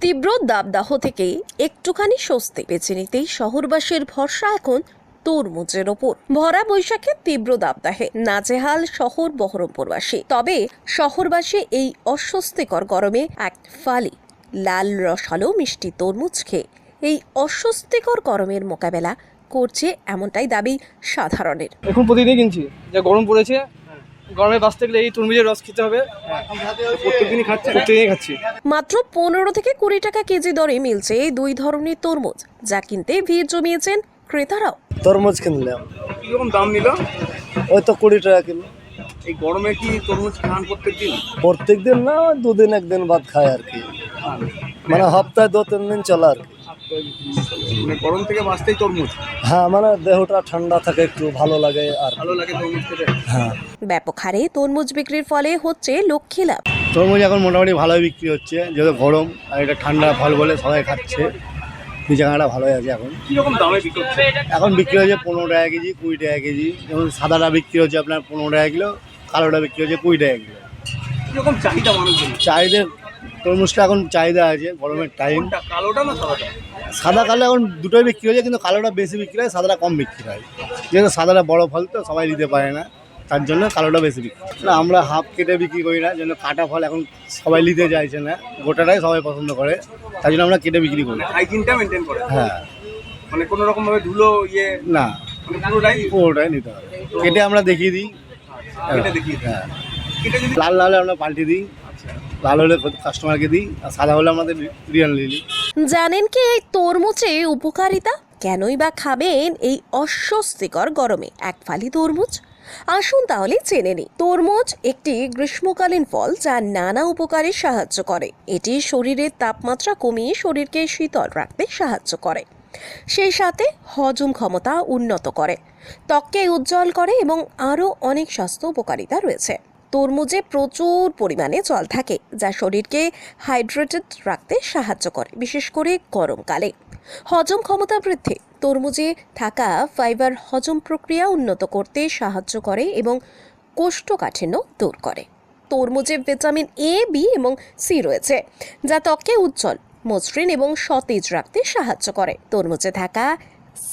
তীব্র দাবদাহ থেকে একটুখানি স্বস্তি বেছে নিতেই শহরবাসীর ভরসা এখন তরমুজের ওপর। ভরা বৈশাখে তীব্র দাবদাহে নাজেহাল শহর বহরমপুরবাসী। তবে শহরবাসী এই অস্বস্তিকর গরমে এক ফালি লাল রসালো মিষ্টি তরমুজ খেয়ে এই অস্বস্তিকর গরমের মোকাবেলা করছে এমনটাই দাবি সাধারণের। এখন প্রতিদিনই কিনছি যা গরম পড়েছে গরমে বাঁচতে গেলে এই তরমুজের রস খেতে হবে। প্রত্যেকদিনই খাচ্ছি। প্রত্যেকদিনই খাচ্ছি। মাত্র পনেরো থেকে কুড়ি টাকা কেজি দরে মিলছে এই দুই ধরনের তরমুজ যা কিনতে ভিড় জমিয়েছেন ক্রেতারাও। তরমুজ কিনলাম। কীরকম দাম নিল? ওই তো কুড়ি টাকা কিলো। এই গরমে কি তরমুজ খান প্রত্যেক দিন প্রত্যেক দিন না দুদিন একদিন বাদ খায় আর কি। মানে সপ্তাহে দু তিন দিন চলে আর কি। মানে গরম থেকে বাঁচতেই তরমুজ? হ্যাঁ মানে দেহটা ঠান্ডা থাকে একটু ভালো লাগে আর ভালো লাগে তরমুজ খেতে? হ্যাঁ। ব্যাপক হারে তরমুজ বিক্রির ফলে হচ্ছে লক্ষ্মী লাভ। তরমুজ এখন মোটামুটি ভালোই বিক্রি হচ্ছে যেহেতু গরম আর এটা ঠান্ডা ফল বলে সবাই খাচ্ছে। এই জায়গাটা ভালোই আছে এখন। কীরকম দামে বিক্রি হচ্ছে? এখন বিক্রি হচ্ছে পনেরো টাকা কেজি কুড়ি টাকা কেজি। যেমন সাদাটা বিক্রি হচ্ছে আপনার পনেরো টাকা কিলো কালোটা বিক্রি হচ্ছে কুড়ি টাকা কিলো। কীরকম চাহিদা মানুষজন চাহিদা তরমুজটা এখন চাহিদা আছে গরমের টাইম কালোটা না সাদাটা? সাদা কালো এখন দুটোই বিক্রি হচ্ছে কিন্তু কালোটা বেশি বিক্রি হয় সাদাটা কম বিক্রি হয়। যেহেতু সাদাটা বড় ফল তো সবাই নিতে পারে না তার জন্য কালোটা বেশি বিক্রি হয়। না আমরা হাফ কেটে বিক্রি করি না যেন কাটা ফল এখন সবাই নিতে চাইছে না গোটাটাই সবাই পছন্দ করে তাই জন্য আমরা কেটে বিক্রি করি। হাইজিনটা মেনটেন করে? হ্যাঁ। মানে কোনো রকম ভাবে ধুলো ইয়ে? না। মানে পুরোটাই? নিতে হবে। কেটে আমরা দেখিয়ে দিই। হ্যাঁ। লাল লাল আমরা পাল্টে দিই। জানেন কি এই তরমুজে উপকারিতা? কেনই বা খাবেন এই অস্বস্তিকর গরমে? এক ফালি তরমুজ? আসুন তাহলে জেনে নিই। তরমুজ একটি গ্রীষ্মকালীন ফল যা নানা উপকারে সাহায্য করে। এটি শরীরের তাপমাত্রা কমিয়ে শরীরকে শীতল রাখতে সাহায্য করে। সেই সাথে হজম ক্ষমতা উন্নত করে। ত্বককে উজ্জ্বল করে এবং আরও অনেক স্বাস্থ্য উপকারিতা রয়েছে। তরমুজে প্রচুর পরিমাণে জল থাকে, যা শরীরকে হাইড্রেটেড রাখতে সাহায্য করে, বিশেষ করে গরমকালে। হজম ক্ষমতা বৃদ্ধি, তরমুজে থাকা ফাইবার হজম প্রক্রিয়া উন্নত করতে সাহায্য করে এবং কোষ্ঠকাঠিন্য দূর করে। তরমুজে ভিটামিন এ বি এবং সি রয়েছে, যা ত্বককে উজ্জ্বল, মসৃণ এবং সতেজ রাখতে সাহায্য করে। তরমুজে থাকা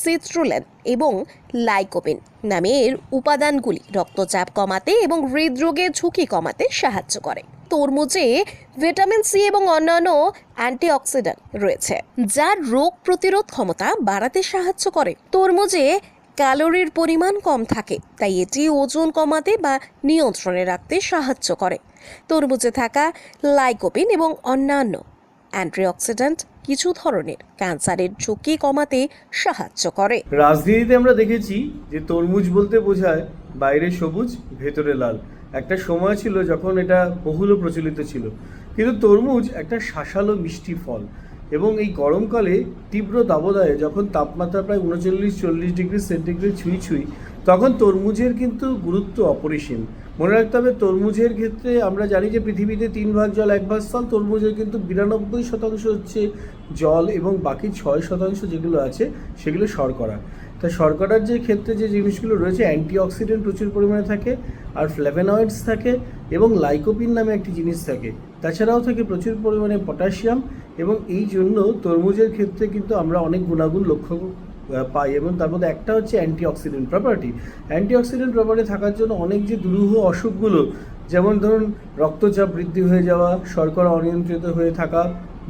সিট্রুলেন এবং লাইকোপিন নামের উপাদানগুলি রক্তচাপ কমাতে এবং হৃদরোগের ঝুঁকি কমাতে সাহায্য করে। তরমুজে ভিটামিন সি এবং অন্যান্য অ্যান্টিঅক্সিডেন্ট রয়েছে, যা রোগ প্রতিরোধ ক্ষমতা বাড়াতে সাহায্য করে। তরমুজে ক্যালোরির পরিমাণ কম থাকে, তাই এটি ওজন কমাতে বা নিয়ন্ত্রণে রাখতে সাহায্য করে। তরমুজে থাকা লাইকোপিন এবং অন্যান্য অ্যান্টিঅক্সিডেন্ট কিছু ধরনের ক্যান্সারের ঝুঁকি কমাতে সাহায্য করে। রাজনীতিতে আমরা দেখেছি যে তরমুজ বলতে বোঝায় বাইরে সবুজ, ভেতরে লাল। একটা সময় ছিল যখন এটা বহুল প্রচলিত ছিল। কিন্তু তরমুজ একটা শাসালো মিষ্টি ফল এবং এই গরমকালে তীব্র দাবদাহে যখন তাপমাত্রা প্রায় উনচল্লিশ, চল্লিশ ডিগ্রি সেন্টিগ্রেড ছুঁই ছুঁই, তখন তরমুজের কিন্তু গুরুত্ব অপরিসীম। মনে রাখতে হবে, তরমুজের ক্ষেত্রে আমরা জানি যে পৃথিবীতে তিন ভাগ জল, এক ভাগ স্থল, তরমুজের কিন্তু বিরানব্বই শতাংশ হচ্ছে জল এবং বাকি ছয় শতাংশ যেগুলো আছে সেগুলো শর্করা। তা শর্করার যে ক্ষেত্রে যে জিনিসগুলো রয়েছে, অ্যান্টিঅক্সিডেন্ট প্রচুর পরিমাণে থাকে, আর ফ্লেভেনয়েডস থাকে এবং লাইকোপিন নামে একটি জিনিস থাকে। তাছাড়াও থাকে প্রচুর পরিমাণে পটাশিয়াম এবং এই জন্য তরমুজের ক্ষেত্রে কিন্তু আমরা অনেক গুণাগুণ লক্ষ্য পাই এবং তার মধ্যে একটা হচ্ছে অ্যান্টিঅক্সিডেন্ট প্রপার্টি অ্যান্টিঅক্সিডেন্ট প্রপার্টি থাকার জন্য অনেক যে দুরূহ অসুখগুলো, যেমন ধরুন রক্তচাপ বৃদ্ধি হয়ে যাওয়া, শর্করা অনিয়ন্ত্রিত হয়ে থাকা,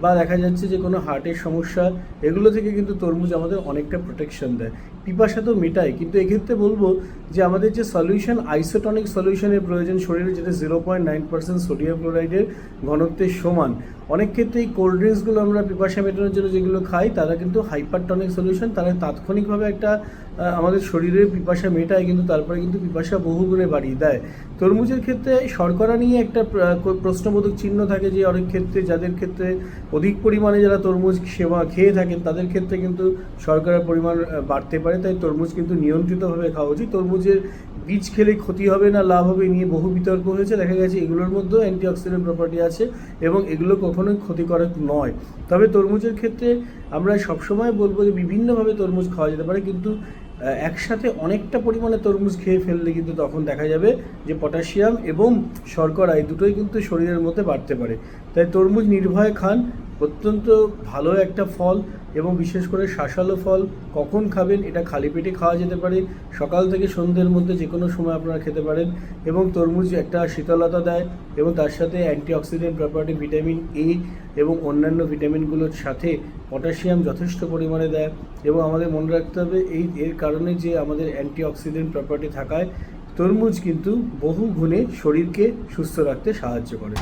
বা দেখা যাচ্ছে যে কোনো হার্টের সমস্যা, এগুলো থেকে কিন্তু তরমুজ আমাদের অনেকটা প্রোটেকশন দেয়। পিপাসা তো মেটায়, কিন্তু এক্ষেত্রে বলব যে আমাদের যে সলিউশন আইসোটনিক সলিউশনের প্রয়োজন শরীরে, যেটা zero point nine percent sodium ক্লোরাইডের ঘনত্বের সমান, অনেক ক্ষেত্রে এই কোল্ড ড্রিঙ্কসগুলো আমরা পিপাসা মেটানোর জন্য যেগুলো খাই, তারা কিন্তু হাইপারটনিক সলিউশন তারা তাৎক্ষণিকভাবে একটা আমাদের শরীরের পিপাসা মেটায়, কিন্তু তারপরে কিন্তু পিপাসা বহুগুণে বাড়িয়ে দেয়। তরমুজের ক্ষেত্রে শর্করা নিয়ে একটা প্রশ্নবোধক চিহ্ন থাকে যে অনেক ক্ষেত্রে, যাদের ক্ষেত্রে অধিক পরিমাণে যারা তরমুজ সেবা খেয়ে থাকেন, তাদের ক্ষেত্রে কিন্তু শর্করার পরিমাণ বাড়তে পারে। তাই তরমুজ কিন্তু নিয়ন্ত্রিতভাবে খাওয়া উচিত। তরমুজের বীজ খেলে ক্ষতি হবে না, লাভ হবে নিয়ে বহু বিতর্ক হয়েছে। দেখা গেছে এগুলোর মধ্যেও অ্যান্টিঅক্সিডেন্ট প্রপার্টি আছে এবং এগুলো কখনোই ক্ষতিকারক নয়। তবে তরমুজের ক্ষেত্রে আমরা সবসময় বলব যে বিভিন্নভাবে তরমুজ খাওয়া যেতে পারে, কিন্তু একসাথে অনেকটা পরিমাণে তরমুজ খেয়ে ফেললে কিন্তু তখন দেখা যাবে যে পটাশিয়াম এবং শর্করা এই দুটোই কিন্তু শরীরের মধ্যে বাড়তে পারে। তাই তরমুজ নির্ভয়ে খান অত্যন্ত ভালো একটা ফল এবং বিশেষ করে শাঁসালো ফল, কখন খাবেন এটা খালি পেটে খাওয়া যেতে পারে, সকাল থেকে সন্ধ্যের মধ্যে যে কোনো সময় আপনারা খেতে পারেন এবং তরমুজ একটা শীতলতা দেয় এবং তার সাথে অ্যান্টিঅক্সিডেন্ট প্রপার্টি ভিটামিন এ এবং অন্যান্য ভিটামিনগুলোর সাথে পটাশিয়াম যথেষ্ট পরিমাণে দেয় এবং আমাদের মনে রাখতে হবে এই, এর কারণে যে আমাদের অ্যান্টিঅক্সিডেন্ট প্রপার্টি থাকায় তরমুজ কিন্তু বহু গুণে শরীরকে সুস্থ রাখতে সাহায্য করে।